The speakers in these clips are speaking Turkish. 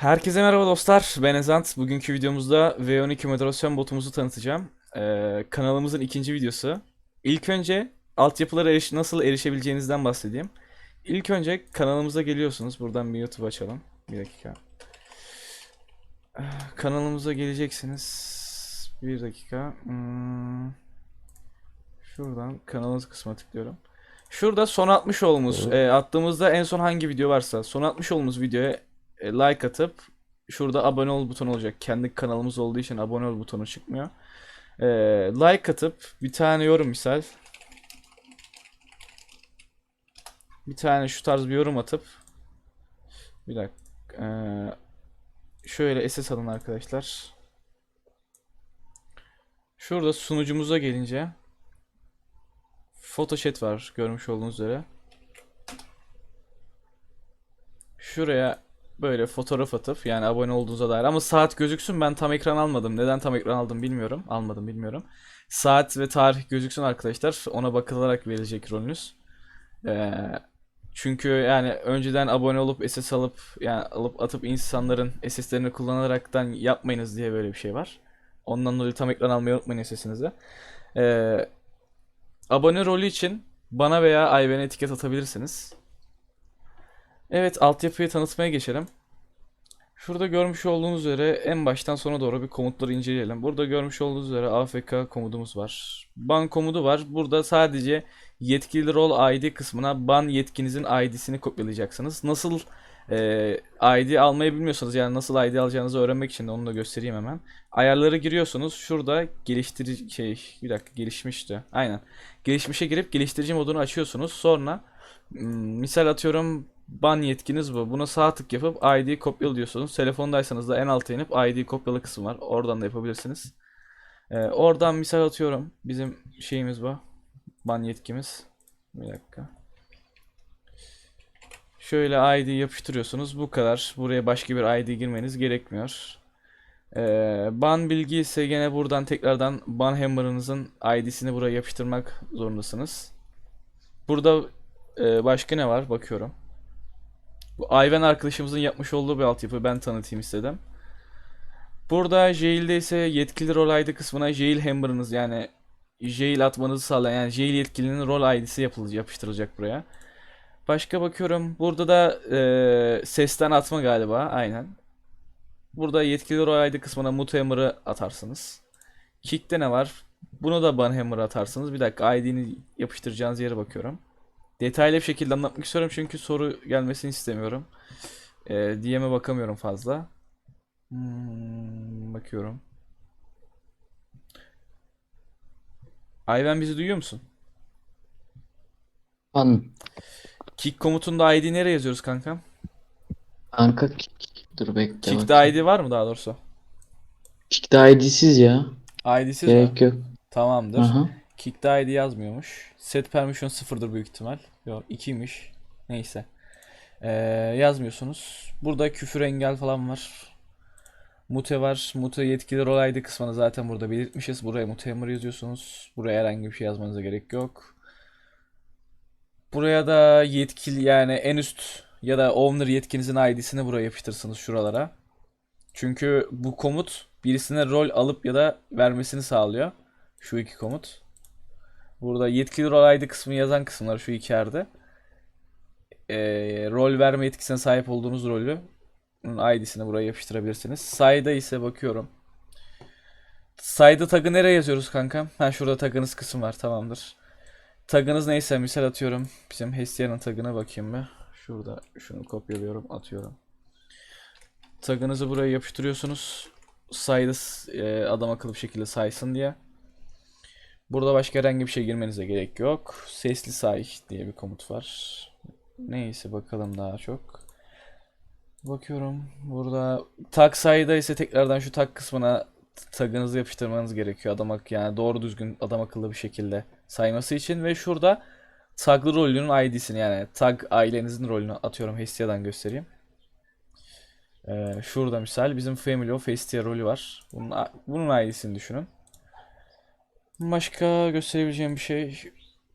Herkese merhaba dostlar. Ben Ezant. Bugünkü videomuzda V12 moderasyon botumuzu tanıtacağım. Ee, kanalımızın ikinci videosu. İlk önce altyapılara eriş nasıl erişebileceğinizden bahsedeyim. İlk önce kanalımıza geliyorsunuz. Buradan bir YouTube açalım. Bir dakika. Ee, Kanalımıza geleceksiniz. Bir dakika. Hmm. Şuradan kanalımız kısmına tıklıyorum. Şurada son atmış olduğumuz, e, attığımızda en son hangi video varsa son atmış olduğumuz videoya like atıp şurada abone ol butonu olacak. Kendi kanalımız olduğu için abone ol butonu çıkmıyor. E, like atıp bir tane yorum misal. Bir tane şu tarz bir yorum atıp bir dakika. e, şöyle SS alın arkadaşlar. Şurada sunucumuza gelince PhotoChat var görmüş olduğunuz üzere. Şuraya böyle fotoğraf atıp yani abone olduğunuza dair ama saat gözüksün ben tam ekran almadım. Neden tam ekran aldım bilmiyorum. Almadım bilmiyorum. Saat ve tarih gözüksün arkadaşlar. Ona bakılarak verilecek rolünüz. Ee, çünkü yani önceden abone olup SS alıp yani alıp atıp insanların SS'lerini kullanaraktan yapmayınız diye böyle bir şey var. Ondan dolayı tam ekran almayı unutmayın SS'inizi. Ee, abone rolü için bana veya Ayben'e etiket atabilirsiniz. Evet, altyapıyı tanıtmaya geçelim. Şurada görmüş olduğunuz üzere en baştan sona doğru bir komutları inceleyelim. Burada görmüş olduğunuz üzere AFK komudumuz var. Ban komudu var. Burada sadece yetkili rol ID kısmına ban yetkinizin ID'sini kopyalayacaksınız. Nasıl e, ID almayı bilmiyorsanız yani nasıl ID alacağınızı öğrenmek için de onu da göstereyim hemen. Ayarları giriyorsunuz. Şurada geliştirici şey bir dakika gelişmişti. Aynen. Gelişmişe girip geliştirici modunu açıyorsunuz. Sonra Hmm, Misal atıyorum ban yetkiniz bu. Buna sağ tık yapıp ID kopyala diyorsunuz. Telefondaysanız da en alta inip ID kopyala kısmı var. Oradan da yapabilirsiniz. Ee, oradan misal atıyorum. Bizim şeyimiz bu. Ban yetkimiz. Bir dakika. Şöyle ID yapıştırıyorsunuz. Bu kadar. Buraya başka bir ID girmeniz gerekmiyor. Ee, ban bilgi ise gene buradan tekrardan ban hammer'ınızın ID'sini buraya yapıştırmak zorundasınız. Burada ee, başka ne var? Bakıyorum. Bu Ayven arkadaşımızın yapmış olduğu bir altyapı. Ben tanıtayım istedim. Burada Jail'de ise yetkili rol ID kısmına Jail Hammer'ınız yani Jail atmanızı sağlayan yani Jail yetkilinin rol ID'si yapılacak, yapıştırılacak buraya. Başka bakıyorum. Burada da e, sesten atma galiba. Aynen. Burada yetkili rol ID kısmına Mute Hammer'ı atarsınız. Kick'te ne var? Bunu da Banhammer'a atarsınız. Bir dakika ID'ni yapıştıracağınız yere bakıyorum. Detaylı bir şekilde anlatmak istiyorum çünkü soru gelmesini istemiyorum. Ee, DM'e bakamıyorum fazla. Hmm, bakıyorum. Ayven bizi duyuyor musun? An Kick komutunda ID nereye yazıyoruz kankam? kanka kick- dur bekle Kick'te bakayım. ID var mı daha doğrusu? Kick'te ID'siz ya. ID'siz mi? Gerek yok. Tamamdır. Aha. Kick'te ID yazmıyormuş. Set permission sıfırdır büyük ihtimal. Yok 2'ymiş. Neyse. Ee, yazmıyorsunuz. Burada küfür engel falan var. Mute var. Mute yetkili rol ID kısmını zaten burada belirtmişiz. Buraya mute hammer yazıyorsunuz. Buraya herhangi bir şey yazmanıza gerek yok. Buraya da yetkili yani en üst ya da owner yetkinizin ID'sini buraya yapıştırırsınız şuralara. Çünkü bu komut birisine rol alıp ya da vermesini sağlıyor. Şu iki komut. Burada yetkili rol ID kısmı yazan kısımlar şu iki yerde. Ee, rol verme yetkisine sahip olduğunuz rolü bunun ID'sini buraya yapıştırabilirsiniz. Sayda ise bakıyorum. Sayda tagı nereye yazıyoruz kankam? Ha şurada tagınız kısım var tamamdır. Tagınız neyse misal atıyorum. Bizim Hestia'nın tagına bakayım bir. Şurada şunu kopyalıyorum atıyorum. Tagınızı buraya yapıştırıyorsunuz. Sayda e, adam akıllı bir şekilde saysın diye. Burada başka herhangi bir şey girmenize gerek yok. Sesli say diye bir komut var. Neyse bakalım daha çok. Bakıyorum. Burada tag sayıda ise tekrardan şu tag kısmına tagınızı yapıştırmanız gerekiyor. Adam ak yani doğru düzgün adam akıllı bir şekilde sayması için ve şurada taglı rolünün ID'sini yani tag ailenizin rolünü atıyorum Hestia'dan göstereyim. Ee, şurada misal bizim Family of Hestia rolü var. Bunun, bunun ID'sini düşünün. Başka gösterebileceğim bir şey.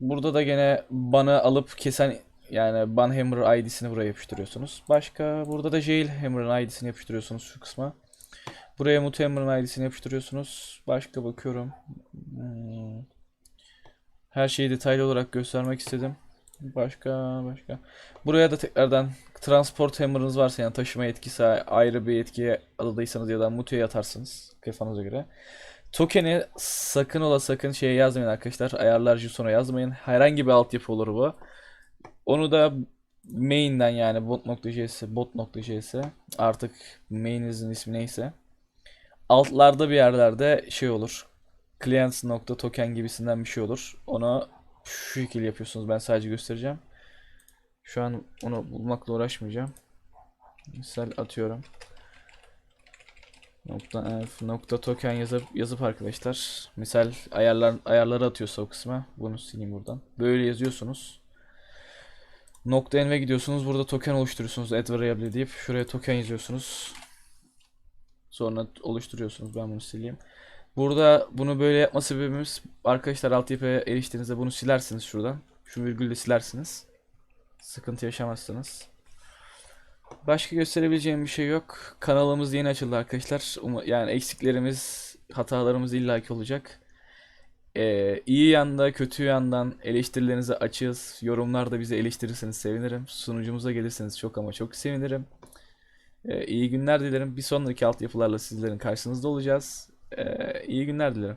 Burada da gene bana alıp kesen Yani Banhammer ID'sini buraya yapıştırıyorsunuz. Başka burada da Jailhammer'ın ID'sini yapıştırıyorsunuz şu kısma. Buraya Muthammer'ın ID'sini yapıştırıyorsunuz. Başka bakıyorum. Hmm. Her şeyi detaylı olarak göstermek istedim. Başka başka. Buraya da tekrardan transport hammer'ınız varsa yani taşıma etkisi ayrı bir etkiye adadıysanız ya da mutuya atarsınız kafanıza göre. Token'i sakın ola sakın şeye yazmayın arkadaşlar. Ayarlar JSON'a yazmayın. Herhangi bir altyapı olur bu. Onu da main'den yani bot.js, bot.js artık main'inizin ismi neyse. Altlarda bir yerlerde şey olur. Clients.token gibisinden bir şey olur. Onu şu şekilde yapıyorsunuz. Ben sadece göstereceğim. Şu an onu bulmakla uğraşmayacağım. Misal atıyorum. Nokta elf, nokta token yazıp yazıp arkadaşlar. Misal ayarlar ayarları atıyorsa o kısma. Bunu sileyim buradan. Böyle yazıyorsunuz. Nokta enve gidiyorsunuz. Burada token oluşturuyorsunuz. Add variable deyip şuraya token yazıyorsunuz. Sonra oluşturuyorsunuz. Ben bunu sileyim. Burada bunu böyle yapma sebebimiz arkadaşlar altyapıya eriştiğinizde bunu silersiniz şuradan. Şu virgülü de silersiniz. Sıkıntı yaşamazsınız. Başka gösterebileceğim bir şey yok. Kanalımız yeni açıldı arkadaşlar. Umu- yani eksiklerimiz, hatalarımız illaki olacak. Ee, iyi yanda, kötü yandan eleştirilerinizi açığız. Yorumlarda bizi eleştirirseniz sevinirim. Sunucumuza gelirseniz çok ama çok sevinirim. Ee, iyi günler dilerim. Bir sonraki altyapılarla sizlerin karşınızda olacağız. Ee, iyi günler dilerim.